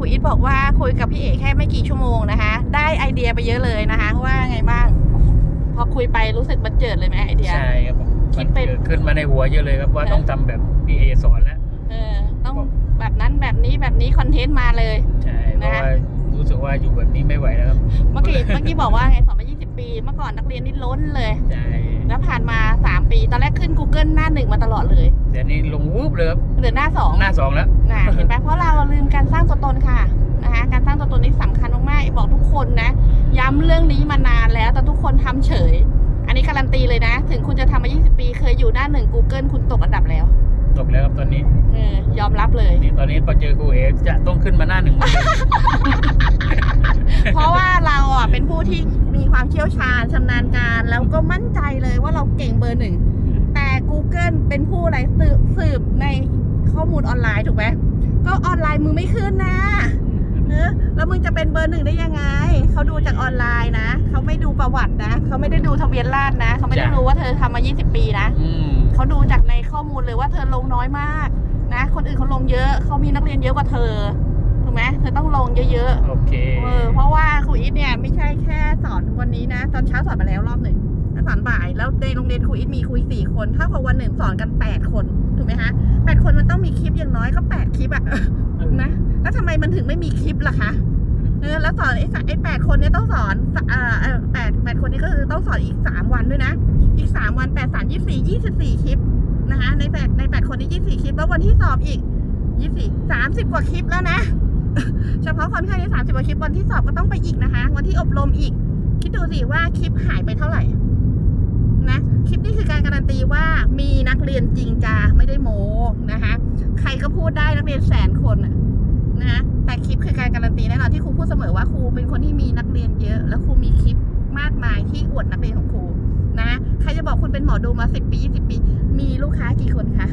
ครูอีทบอกว่าคุยกับพี่เอกแค่ไม่กี่ชั่วโมงนะคะ ได้ไอเดียไปเยอะเลยนะคะ ว่าไงบ้าง พอคุยไปรู้สึกบันเจิดเลยไหมไอเดีย ใช่ครับผมคิมัดนไปเกิดขึ้นมาในหัวเยอะเลยครับว่าเออต้องทำแบบพี่เอสอนแล้ว เออ ต้องแบบนั้นแบบนี้แบบนี้คอนเทนต์มาเลย ใช่เพนะราะว่ารู้สึกว่าอยู่แบบนี้ไม่ไหวแล้วครับ เมื่อกี้เมื่อกี้บอกว่าไงสอนมา 20 ปี เมื่อก่อนนักเรียนนี่ล้นเลย ใช่ แล้วผ่านมา 3 ปี ตอนแรกขึ้น Google หน้าหนึ่งมาตลอดเลยเดี๋ยวนี้ลงวูบเลยครับเหลือหน้าสองหน้าสองแล้วนะเห็นไหมเพราะเราลืมการสร้างตัวตนค่ะนะคะการสร้างตัวตนนี่สำคัญมากๆบอกทุกคนนะ ย้ำเรื่องนี้มานานแล้ว แต่ทุกคนทำเฉย อันนี้การันตีเลยนะ ถึงคุณจะทำมา 20 ปี เคยอยู่หน้าหนึ่ง Google คุณตกอันดับแล้ว ตกแล้วครับตอนนี้เออยอมรับเลยนี่ตอนนี้พอเจอครูเอจะต้องขึ้นมาหน้าหนึ่งเหมือนเดิมเพราะว่าเราอะเป็นผู้ที่มี ความเชี่ยวชาญชำนาญการ แล้วก็มั่นใจเลยว่าเราเก่งเบอร์หนึ่ง แต่ Google เป็นผู้อะไรสืบสืบในข้อมูลออนไลน์ถูกไหมก็ออนไลน์มึงไม่ขึ้นนะเออแล้วมึงจะเป็นเบอร์หนึ่งได้ยังไง เขาดูจากออนไลน์นะ เขาไม่ดูประวัตินะ เขาไม่ได้ดูทะเบียนราษฎร์นะ เขาไม่ได้จ้ะรู้ว่าเธอทำมา 20 ปีนะอืมเขาดูจากในข้อมูลเลยว่าเธอลงน้อยมากนะ คนอื่นเขาลงเยอะ เขามีนักเรียนเยอะกว่าเธอ ถูกไหมเธอต้องลงเยอะๆโอเคเออเพราะว่าครูอีทเนี่ยไม่ใช่แค่สอนวันนี้นะ ตอนเช้าสอนมาแล้วรอบหนึ่งแล้วสอนบ่ายแล้วในโรงเรียนครูอีทมีครูสี่คนเท่ากับวันหนึ่งสอนกันแปดคนถูกไหมคะแปดคนมันต้องมีคลิปอย่างน้อยก็แปดคลิปอะ นะแล้วทำไมมันถึงไม่มีคลิปล่ะคะเออแล้วสอนไอ้สะไอ้แปดคนเนี่ยต้องสอนสะเอ่อเอ่อแปดแปดคนนี้ก็คือต้องสอนอีกสามวันด้วยนะ อีกสามวันแปดสามยี่สี่ยี่สิบสี่คลิปนะคะในแปดในแปดคนนี้ยี่สี่คลิปแล้ววันที่สอบอีกยี่สี่สามสิบกว่าคลิปแล้วนะ เฉพาะคนไข้ในสามสิบกว่าคลิปวันที่สอบก็ต้องไปอีกนะคะ วันที่อบรมอีก คิดดูสิว่าคลิปหายไปเท่าไหร่ นะ คลิปนี้คือการการันตีว่ามีนักเรียนจริงจ้าไม่ได้โมนะคะ ใครก็พูดได้นักเรียนแสนคนนะนะแต่คลิปคือการการันตีแน่นอนที่ครูพูดเสมอว่าครูเป็นคนที่มีนักเรียนเยอะ แล้วครูมีคลิปมากมายที่อวดนักเรียนของครูนะ ใครจะบอกคุณเป็นหมอดูมาสิบปียี่สิบปี มีลูกค้ากี่คนคะ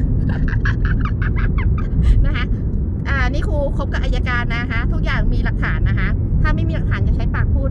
คบกับอายการนะคะ ทุกอย่างมีหลักฐานนะคะ ถ้าไม่มีหลักฐานจะใช้ปากพูด